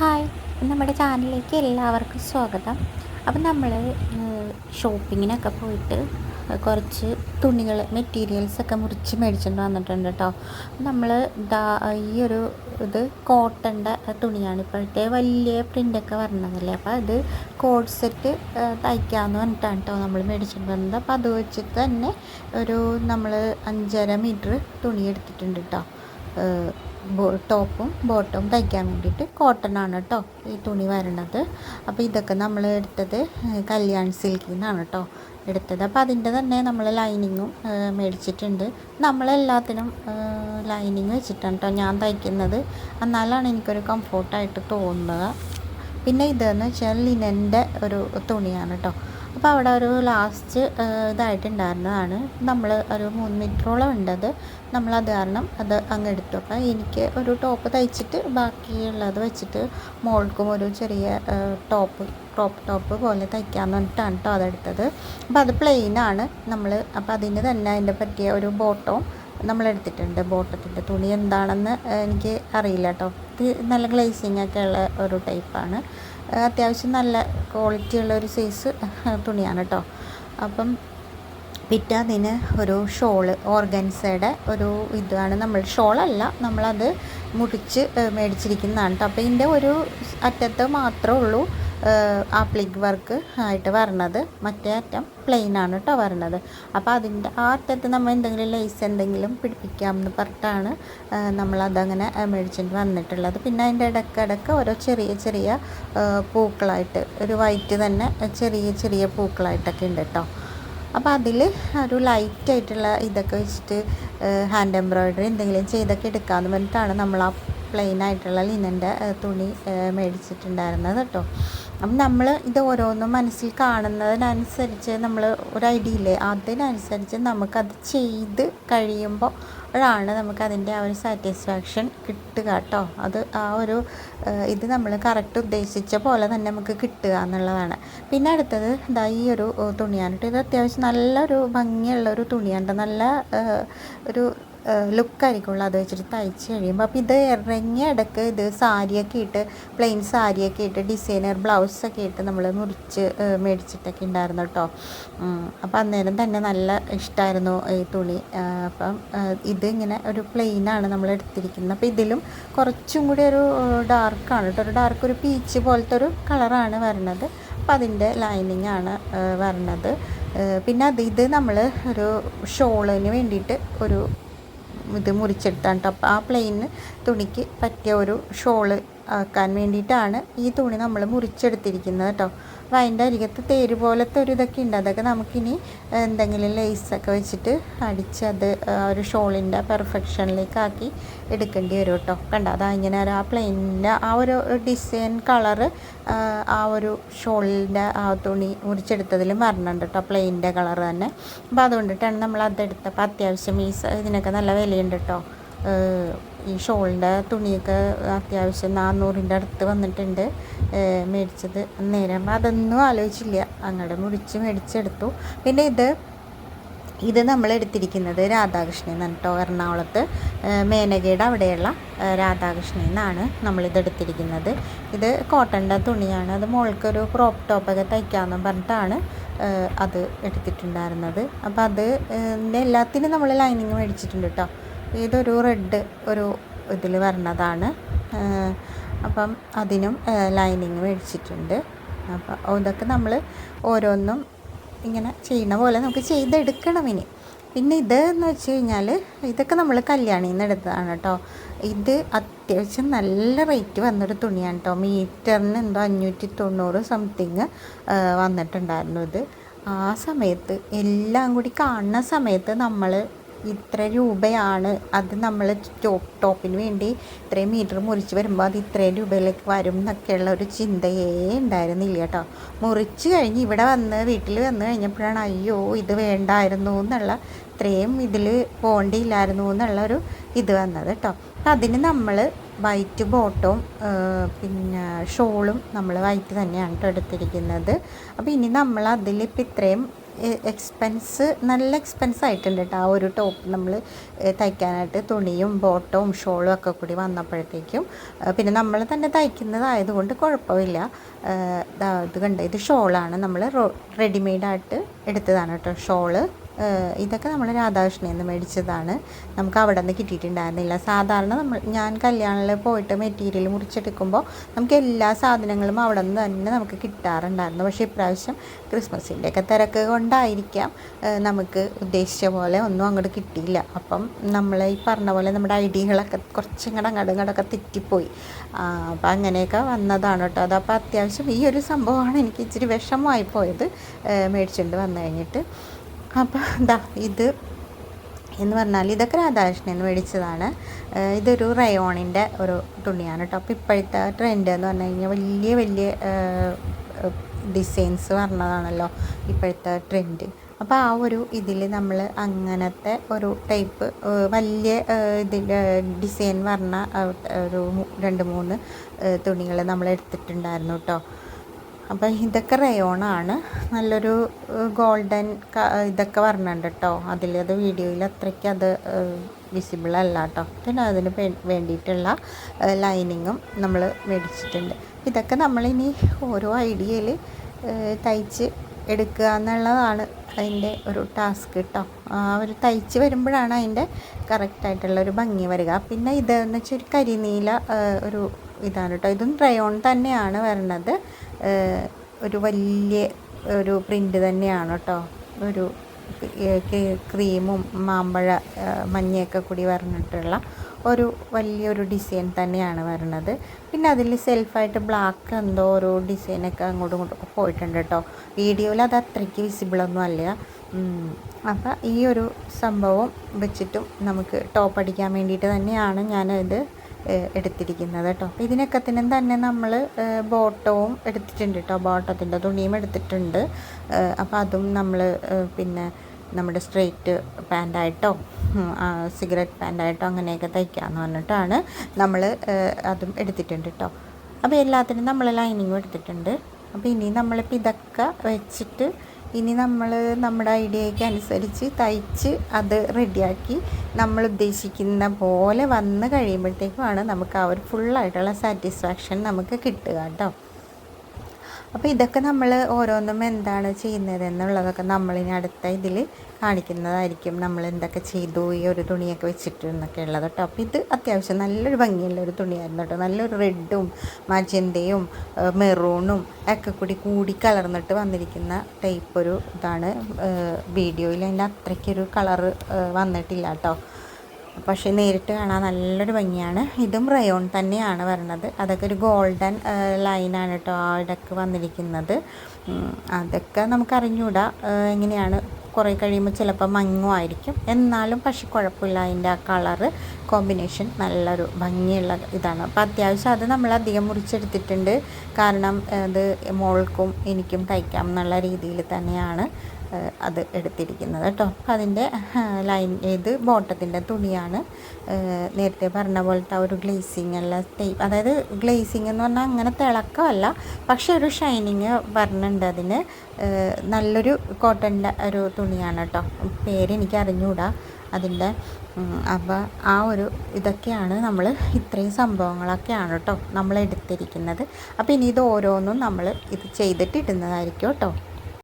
Hi. നമ്മുടെ ചാനലിലേക്ക് എല്ലാവർക്കും സ്വാഗതം. അപ്പം നമ്മൾ ഷോപ്പിങ്ങിനൊക്കെ പോയിട്ട് കുറച്ച് തുണികൾ മെറ്റീരിയൽസൊക്കെ മുറിച്ച് മേടിച്ചുകൊണ്ട് വന്നിട്ടുണ്ട് കേട്ടോ നമ്മൾ ഈ ഒരു ഇത് കോട്ടന്റെ തുണിയാണ് ഇപ്പോഴത്തെ വലിയ പ്രിന്റൊക്കെ വരണതല്ലേ? അപ്പോൾ അത് കോഡ് സെറ്റ് തയ്ക്കാമെന്ന് പറഞ്ഞിട്ടാണ് കേട്ടോ നമ്മൾ മേടിച്ചുകൊണ്ട് വന്നത്. അപ്പോൾ അത് വെച്ചിട്ട് തന്നെ ഒരു നമ്മൾ അഞ്ചര മീറ്റർ തുണി എടുത്തിട്ടുണ്ട് കേട്ടോ ടോപ്പും ബോട്ടവും തയ്ക്കാൻ വേണ്ടിയിട്ട് കോട്ടൺ ആണ് കേട്ടോ ഈ തുണി വരണത്. അപ്പോൾ ഇതൊക്കെ നമ്മൾ എടുത്തത് കല്യാൺ സിൽക്കിൽ നിന്നാണ് കേട്ടോ എടുത്തത്. അപ്പോൾ അതിന്റെ തന്നെ നമ്മൾ ലൈനിങ്ങും മേടിച്ചിട്ടുണ്ട്. നമ്മളെല്ലാത്തിനും ലൈനിങ് വെച്ചിട്ടാണ് കേട്ടോ ഞാൻ തയ്ക്കുന്നത്. എന്നാലാണ് എനിക്കൊരു കംഫോർട്ടായിട്ട് തോന്നുന്നത്. പിന്നെ ഇതെന്ന് വെച്ചാൽ ലിനന്റെ ഒരു തുണിയാണ് കേട്ടോ അപ്പോൾ അവിടെ ഒരു ലാസ്റ്റ് ഇതായിട്ടുണ്ടായിരുന്നതാണ്. നമ്മൾ ഒരു മൂന്ന് മീറ്ററോളം ഉണ്ടത്. നമ്മളത് കാരണം അത് അങ്ങ് എടുത്തു. അപ്പോൾ എനിക്ക് ഒരു ടോപ്പ് തയ്ച്ചിട്ട് ബാക്കിയുള്ളത് വെച്ചിട്ട് മോൾക്കും ഒരു ചെറിയ ടോപ്പ് ക്രോപ്പ് ടോപ്പ് പോലെ തയ്ക്കാമെന്ന് പറഞ്ഞിട്ടാണ് കേട്ടോ അതെടുത്തത്. അപ്പോൾ അത് പ്ലെയിനാണ് നമ്മൾ അപ്പോൾ അതിന് തന്നെ അതിന്റെ പറ്റിയ ഒരു ബോട്ടവും നമ്മളെടുത്തിട്ടുണ്ട് ബോട്ടത്തിന്റെ തുണി എന്താണെന്ന് എനിക്ക് അറിയില്ല കേട്ടോ നല്ല ഗ്ലേസിങ് ഒക്കെ ഉള്ള ഒരു ടൈപ്പാണ് അത്യാവശ്യം നല്ല ക്വാളിറ്റി ഉള്ള ഒരു സൈസ് തുണിയാണ് കേട്ടോ അപ്പം പിറ്റേ അതിന് ഒരു ഷോൾ ഓർഗൻസയുടെ ഒരു ഇതാണ്. നമ്മൾ ഷോളല്ല നമ്മളത് മുറിച്ച് മേടിച്ചിരിക്കുന്നതാണ് കേട്ടോ അപ്പോൾ ഇതിന്റെ ഒരു അറ്റത്ത് മാത്രമേ ഉള്ളൂ. ആപ്ലിക് വർക്ക് ആയിട്ട് വരണത്. മറ്റേ അറ്റം പ്ലെയിൻ ആണ് കേട്ടോ വരണത്. അപ്പോൾ അതിന്റെ ആ അറ്റത്ത് നമ്മൾ എന്തെങ്കിലും ലേസ് എന്തെങ്കിലും പിടിപ്പിക്കാം എന്ന് പറഞ്ഞിട്ടാണ് നമ്മളതങ്ങനെ മേടിച്ചിട്ട് വന്നിട്ടുള്ളത്. പിന്നെ അതിന്റെ ഇടയ്ക്കിടയ്ക്ക് ഓരോ ചെറിയ ചെറിയ പൂക്കളായിട്ട് ഒരു വൈറ്റ് തന്നെ ചെറിയ ചെറിയ പൂക്കളായിട്ടൊക്കെ ഉണ്ട് കേട്ടോ അപ്പോൾ അതിൽ ഒരു ലൈറ്റായിട്ടുള്ള ഇതൊക്കെ വെച്ചിട്ട് ഹാൻഡ് എംബ്രോയ്ഡറി എന്തെങ്കിലും ചെയ്തൊക്കെ എടുക്കാമെന്ന് പറഞ്ഞിട്ടാണ് നമ്മൾ ആ പ്ലെയിൻ ആയിട്ടുള്ള ലിനന്റെ തുണി മേടിച്ചിട്ടുണ്ടായിരുന്നത് കേട്ടോ അപ്പം നമ്മൾ ഇത് ഓരോന്നും മനസ്സിൽ കാണുന്നതിനനുസരിച്ച് നമ്മൾ ഒരു ഐഡിയ അതിനനുസരിച്ച് നമുക്കത് ചെയ്ത് കഴിയുമ്പോൾ ാണ് നമുക്കതിന്റെ ആ ഒരു സാറ്റിസ്ഫാക്ഷൻ കിട്ടുക കേട്ടോ അത് ആ ഒരു ഇത് നമ്മൾ കറക്റ്റ് ഉദ്ദേശിച്ച പോലെ തന്നെ നമുക്ക് കിട്ടുക എന്നുള്ളതാണ്. പിന്നെ അടുത്തത് ഇതാ ഈ ഒരു തുണിയാണ് ഇത് അത്യാവശ്യം നല്ലൊരു ഭംഗിയുള്ള ഒരു തുണിയാണ് നല്ല ഒരു ലുക്കായിരിക്കുള്ളൂ. അത് വെച്ചിട്ട് തയ്ച്ച് കഴിയുമ്പോൾ അപ്പോൾ ഇത് ഇറങ്ങിയ ഇടയ്ക്ക് ഇത് സാരിയൊക്കെ ഇട്ട് പ്ലെയിൻ സാരിയൊക്കെ ഇട്ട് ഡിസൈനർ ബ്ലൗസൊക്കെ ഇട്ട് നമ്മൾ മുറിച്ച് മേടിച്ചിട്ടൊക്കെ ഉണ്ടായിരുന്നു കേട്ടോ അപ്പോൾ അന്നേരം തന്നെ നല്ല ഇഷ്ടമായിരുന്നു ഈ തുണി. അപ്പം ഇത് ഇങ്ങനെ ഒരു പ്ലെയിനാണ് നമ്മൾ എടുത്തിരിക്കുന്നത്. അപ്പോൾ ഇതിലും കുറച്ചും കൂടി ഒരു ഡാർക്കാണ് കേട്ടോ ഒരു ഡാർക്ക് ഒരു പീച്ച് പോലത്തെ ഒരു കളറാണ് വരണത്. അപ്പോൾ അതിന്റെ ലൈനിങ് ആണ് വരണത്. പിന്നെ അത് ഇത് നമ്മൾ ഒരു ഷോളിന് വേണ്ടിയിട്ട് ഒരു ഇത് മുറിച്ചെടുത്താണ് കേട്ടോ അപ്പോൾ ആ പ്ലെയിന് തുണിക്ക് പറ്റിയ ഒരു ഷോൾ ആക്കാൻ വേണ്ടിയിട്ടാണ് ഈ തുണി നമ്മൾ മുറിച്ചെടുത്തിരിക്കുന്നത് കേട്ടോ. അപ്പോൾ അതിന്റെ അരികത്ത് തേര് പോലത്തെ ഒരു ഇതൊക്കെ ഉണ്ട്. അതൊക്കെ നമുക്കിനി എന്തെങ്കിലും ലേസൊക്കെ വെച്ചിട്ട് അടിച്ച് അത് ഒരു ഷോളിന്റെ പെർഫെക്ഷനിലേക്ക് ആക്കി എടുക്കേണ്ടി വരും കേട്ടോ. കണ്ട? അതാ ഇങ്ങനെ ആ പ്ലെയിനിന്റെ ആ ഒരു ഡിസൈൻ കളറ് ആ ഒരു ഷോളിന്റെ ആ തുണി മുറിച്ചെടുത്തതിലും വരണുണ്ട് കേട്ടോ. പ്ലെയിനിന്റെ കളർ തന്നെ. അപ്പോൾ അതുകൊണ്ടിട്ടാണ് നമ്മൾ അതെടുത്തപ്പോൾ അത്യാവശ്യം ഈ ഇതിനൊക്കെ നല്ല വിലയുണ്ട് കേട്ടോ. ഈ ഷോളിന്റെ തുണിയൊക്കെ അത്യാവശ്യം നാന്നൂറിന്റെ അടുത്ത് വന്നിട്ടുണ്ട്. മേടിച്ചത് നേരം അതൊന്നും ആലോചിച്ചില്ല. അങ്ങടെ മുറിച്ച് മേടിച്ചെടുത്തു. പിന്നെ ഇത് ഇത് നമ്മൾ എടുത്തിരിക്കുന്നത് രാധാകൃഷ്ണൻ എന്നാണ് കേട്ടോ എറണാകുളത്ത്. മേനകയുടെ അവിടെയുള്ള രാധാകൃഷ്ണൻ എന്നാണ് നമ്മളിത് എടുത്തിരിക്കുന്നത്. ഇത് കോട്ടന്റെ തുണിയാണ്. അത് മോൾക്കൊരു ക്രോപ്പ് ടോപ്പൊക്കെ തയ്ക്കാമെന്ന് പറഞ്ഞിട്ടാണ് അത് എടുത്തിട്ടുണ്ടായിരുന്നത്. അപ്പോൾ അത് എല്ലാത്തിനും നമ്മൾ ലൈനിങ് മേടിച്ചിട്ടുണ്ട് കേട്ടോ. ഇതൊരു റെഡ് ഒരു ഇതിൽ വരണതാണ്. അപ്പം അതിനും ലൈനിങ് മേടിച്ചിട്ടുണ്ട്. അപ്പോൾ ഇതൊക്കെ നമ്മൾ ഓരോന്നും ഇങ്ങനെ ചെയ്യുന്ന പോലെ നമുക്ക് ചെയ്തെടുക്കണം ഇനി. പിന്നെ ഇത് എന്ന് വെച്ച് കഴിഞ്ഞാൽ ഇതൊക്കെ നമ്മൾ കല്യാണിയിൽ നിന്ന് എടുത്തതാണ് കേട്ടോ ഇത് അത്യാവശ്യം നല്ല റേറ്റ് വന്നൊരു തുണിയാണ് കേട്ടോ മീറ്ററിന് എന്തോ അഞ്ഞൂറ്റി തൊണ്ണൂറ് സംതിങ് വന്നിട്ടുണ്ടായിരുന്നു ഇത്. ആ സമയത്ത് എല്ലാം കൂടി കാണുന്ന സമയത്ത് നമ്മൾ ഇത്ര രൂപയാണ്. അത് നമ്മൾ ടോപ്പ് ടോപ്പിന് വേണ്ടി ഇത്രയും മീറ്റർ മുറിച്ച് വരുമ്പോൾ അത് ഇത്രയും രൂപയിലേക്ക് വരും എന്നൊക്കെയുള്ള ഒരു ചിന്തയേ ഉണ്ടായിരുന്നില്ല കേട്ടോ. മുറിച്ച് കഴിഞ്ഞ് ഇവിടെ വന്ന് വീട്ടിൽ വന്ന് കഴിഞ്ഞപ്പോഴാണ് അയ്യോ ഇത് വേണ്ടായിരുന്നു എന്നുള്ള ഇത്രയും ഇതിൽ പോകേണ്ടിയില്ലായിരുന്നു എന്നുള്ള ഒരു ഇത് വന്നത് കേട്ടോ. അപ്പം അതിന് നമ്മൾ വൈറ്റ് ബോട്ടവും പിന്നെ ഷോളും നമ്മൾ വൈറ്റ് തന്നെയാണ് കേട്ടോ എടുത്തിരിക്കുന്നത്. അപ്പോൾ ഇനി നമ്മൾ അതിലിപ്പോൾ ഇത്രയും എക്സ്പെൻസ് നല്ല എക്സ്പെൻസ് ആയിട്ടുണ്ട് കേട്ടോ ആ ഒരു ടോപ്പ് നമ്മൾ തയ്ക്കാനായിട്ട് തുണിയും ബോട്ടവും ഷോളും ഒക്കെ കൂടി വന്നപ്പോഴത്തേക്കും പിന്നെ നമ്മൾ തന്നെ തയ്ക്കുന്നതായതുകൊണ്ട് കുഴപ്പമില്ല. ഇത് കണ്ട ഇത് ഷോളാണ് നമ്മൾ റെഡിമെയ്ഡായിട്ട് എടുത്തതാണ് കേട്ടോ ഷോൾ ഇതൊക്കെ നമ്മൾ രാധാകൃഷ്ണയിൽ നിന്ന് മേടിച്ചതാണ്. നമുക്ക് അവിടെ നിന്ന് കിട്ടിയിട്ടുണ്ടായിരുന്നില്ല. സാധാരണ നമ്മൾ ഞാൻ കല്യാണത്തിൽ പോയിട്ട് മെറ്റീരിയൽ മുറിച്ചെടുക്കുമ്പോൾ നമുക്ക് എല്ലാ സാധനങ്ങളും അവിടെ നിന്ന് തന്നെ നമുക്ക് കിട്ടാറുണ്ടായിരുന്നു. പക്ഷേ ഇപ്രാവശ്യം ക്രിസ്മസിന്റെ ഒക്കെ തിരക്ക് കൊണ്ടായിരിക്കാം. നമുക്ക് ഉദ്ദേശിച്ച പോലെ ഒന്നും അങ്ങോട്ട് കിട്ടിയില്ല. അപ്പം നമ്മൾ ഈ പറഞ്ഞ പോലെ നമ്മുടെ ഐഡിയകളൊക്കെ കുറച്ചിങ്ങടെ അങ്ങോട്ടും ഇങ്ങോട്ടൊക്കെ തെറ്റിപ്പോയി. അപ്പം അങ്ങനെയൊക്കെ വന്നതാണ് കേട്ടോ. അതപ്പോൾ അത്യാവശ്യം ഈ ഒരു സംഭവമാണ് എനിക്ക് ഇച്ചിരി വിഷമമായി പോയത്. മേടിച്ചുകൊണ്ട് വന്നു കഴിഞ്ഞിട്ട്. അപ്പോൾ ഇതാ ഇത് എന്ന് പറഞ്ഞാൽ ഇതൊക്കെ രാധാകൃഷ്ണൻ എന്ന് മേടിച്ചതാണ് ഇതൊരു റയോണിന്റെ ഒരു തുണിയാണ് കേട്ടോ അപ്പോൾ ഇപ്പോഴത്തെ ട്രെൻഡ് എന്ന് പറഞ്ഞു കഴിഞ്ഞാൽ വലിയ വലിയ ഡിസൈൻസ് പറഞ്ഞതാണല്ലോ ഇപ്പോഴത്തെ ട്രെൻഡ് അപ്പോൾ ആ ഒരു ഇതിൽ നമ്മൾ അങ്ങനത്തെ ഒരു ടൈപ്പ് വലിയ ഇതിന്റെ ഡിസൈൻ പറഞ്ഞ ഒരു രണ്ട് മൂന്ന് തുണികൾ നമ്മൾ എടുത്തിട്ടുണ്ടായിരുന്നു കേട്ടോ അപ്പം ഇതൊക്കെ റയോണാണ് നല്ലൊരു ഗോൾഡൻ ഇതൊക്കെ വരണുണ്ട് കേട്ടോ അതിൽ അതിലത് വീഡിയോയിൽ അത്രയ്ക്ക് അത് വിസിബിൾ അല്ല കേട്ടോ പിന്നെ അതിന് വേണ്ടിയിട്ടുള്ള ലൈനിങ്ങും നമ്മൾ മേടിച്ചിട്ടുണ്ട്. ഇതൊക്കെ നമ്മളിനി ഓരോ ഐഡിയയിൽ തയ്ച്ച് എടുക്കുക എന്നുള്ളതാണ് അതിന്റെ ഒരു ടാസ്ക് കേട്ടോ ആ ഒരു തയ്ച്ച് വരുമ്പോഴാണ് അതിന്റെ കറക്റ്റായിട്ടുള്ള ഒരു ഭംഗി വരിക. പിന്നെ ഇതെന്ന് വെച്ചാൽ ഒരു കരിനീല ഒരു ഇതാണ് കേട്ടോ ഇതും റയോൺ തന്നെയാണ് വരണത്. ഒരു വലിയ ഒരു പ്രിന്റ് തന്നെയാണ് കേട്ടോ ഒരു ക്രീമും മാമ്പഴ മഞ്ഞയൊക്കെ കൂടി വരണിട്ടുള്ള ഒരു വലിയൊരു ഡിസൈൻ തന്നെയാണ് വരുന്നത് പിന്നെ അതിൽ സെൽഫായിട്ട് ബ്ലാക്ക് എന്തോ ഒരു ഡിസൈനൊക്കെ അങ്ങോട്ടും ഇങ്ങോട്ടും പോയിട്ടുണ്ട് കേട്ടോ വീഡിയോയിൽ അത് അത്രയ്ക്ക് വിസിബിളൊന്നും അല്ല. അപ്പം ഈ ഒരു സംഭവം വെച്ചിട്ടും നമുക്ക് ടോപ്പ് അടിക്കാൻ വേണ്ടിയിട്ട് തന്നെയാണ് ഞാനത് എടുത്തിരിക്കുന്നത് കേട്ടോ. അപ്പോൾ ഇതിനൊക്കത്തിനും തന്നെ നമ്മൾ ബോട്ടവും എടുത്തിട്ടുണ്ട് കേട്ടോ. ബോട്ടത്തിന്റെ തുണിയും എടുത്തിട്ടുണ്ട്. അപ്പോൾ അതും നമ്മൾ പിന്നെ നമ്മുടെ സ്ട്രെയിറ്റ് പാന്റായിട്ടോ സിഗരറ്റ് പാന്റായിട്ടോ അങ്ങനെയൊക്കെ തയ്ക്കാമെന്ന് പറഞ്ഞിട്ടാണ് നമ്മൾ അതും എടുത്തിട്ടുണ്ട് കേട്ടോ. അപ്പോൾ എല്ലാത്തിനും നമ്മൾ ലൈനിങ്ങും എടുത്തിട്ടുണ്ട്. അപ്പോൾ ഇനി നമ്മളിപ്പോൾ ഇതൊക്കെ വെച്ചിട്ട് ഇനി നമ്മൾ നമ്മുടെ ഐഡിയയ്ക്ക് അനുസരിച്ച് തയ്ച്ച് അത് റെഡിയാക്കി നമ്മൾ ഉദ്ദേശിക്കുന്ന പോലെ വന്ന് കഴിയുമ്പോഴത്തേക്കുമാണ് നമുക്ക് ആ ഒരു ഫുള്ളായിട്ടുള്ള സാറ്റിസ്ഫാക്ഷൻ നമുക്ക് കിട്ടുക കേട്ടോ. അപ്പോൾ ഇതൊക്കെ നമ്മൾ ഓരോന്നും എന്താണ് ചെയ്യുന്നത് എന്നുള്ളതൊക്കെ നമ്മളിനി അടുത്ത ഇതിൽ കാണിക്കുന്നതായിരിക്കും. നമ്മൾ എന്തൊക്കെ ചെയ്തു ഈ ഒരു തുണിയൊക്കെ വെച്ചിട്ട് എന്നൊക്കെ ഉള്ളത് കേട്ടോ. അപ്പോൾ ഇത് അത്യാവശ്യം നല്ലൊരു ഭംഗിയുള്ള ഒരു തുണിയായിരുന്നു കേട്ടോ. നല്ലൊരു റെഡും മജന്തയും മെറൂണും ഒക്കെ കൂടി കൂടി കലർന്നിട്ട് വന്നിരിക്കുന്ന ടൈപ്പ് ഒരു ഇതാണ്. വീഡിയോയിൽ അതിന്റെ അത്രയ്ക്കൊരു കളറ് വന്നിട്ടില്ല കേട്ടോ. പക്ഷേ നേരിട്ട് കാണാൻ നല്ലൊരു ഭംഗിയാണ്. ഇതും റയോൺ തന്നെയാണ് വരണത് അതൊക്കെ ഒരു ഗോൾഡൻ ലൈനാണ് കേട്ടോ ആ ഇടയ്ക്ക് വന്നിരിക്കുന്നത്. അതൊക്കെ നമുക്ക് അറിഞ്ഞൂടാ എങ്ങനെയാണ് കുറേ കഴിയുമ്പോൾ ചിലപ്പോൾ മങ്ങുമായിരിക്കും എന്നാലും പക്ഷെ കുഴപ്പമില്ല അതിന്റെ ആ കളറ് കോമ്പിനേഷൻ നല്ലൊരു ഭംഗിയുള്ള ഇതാണ്. അപ്പോൾ അത്യാവശ്യം അത് നമ്മൾ അധികം മുറിച്ചെടുത്തിട്ടുണ്ട്. കാരണം അത് മോൾക്കും എനിക്കും തയ്ക്കാം എന്നുള്ള രീതിയിൽ തന്നെയാണ്. അത് എടുത്തിരിക്കുന്നത് കേട്ടോ. അപ്പോൾ അതിന്റെ ലൈൻ ഇത് ബോട്ടത്തിന്റെ തുണിയാണ്. നേരത്തെ പറഞ്ഞ പോലത്തെ ഒരു ഗ്ലേസിങ് അല്ല ടൈപ്പ് അതായത് ഗ്ലേസിങ് എന്ന് പറഞ്ഞാൽ അങ്ങനെ തിളക്കമല്ല പക്ഷെ ഒരു ഷൈനിങ് പറഞ്ഞിട്ടുണ്ട് അതിന്. നല്ലൊരു കോട്ടന്റെ ഒരു തുണിയാണ് കേട്ടോ. പേരെനിക്ക് അറിഞ്ഞുകൂടാ അതിന്റെ. അപ്പോൾ ആ ഒരു ഇതൊക്കെയാണ് നമ്മൾ ഇത്രയും സംഭവങ്ങളൊക്കെയാണ് കേട്ടോ നമ്മൾ എടുത്തിരിക്കുന്നത്. അപ്പോൾ ഇനി ഇത് ഓരോന്നും നമ്മൾ ഇത് ചെയ്തിട്ട് ഇടുന്നതായിരിക്കും കേട്ടോ.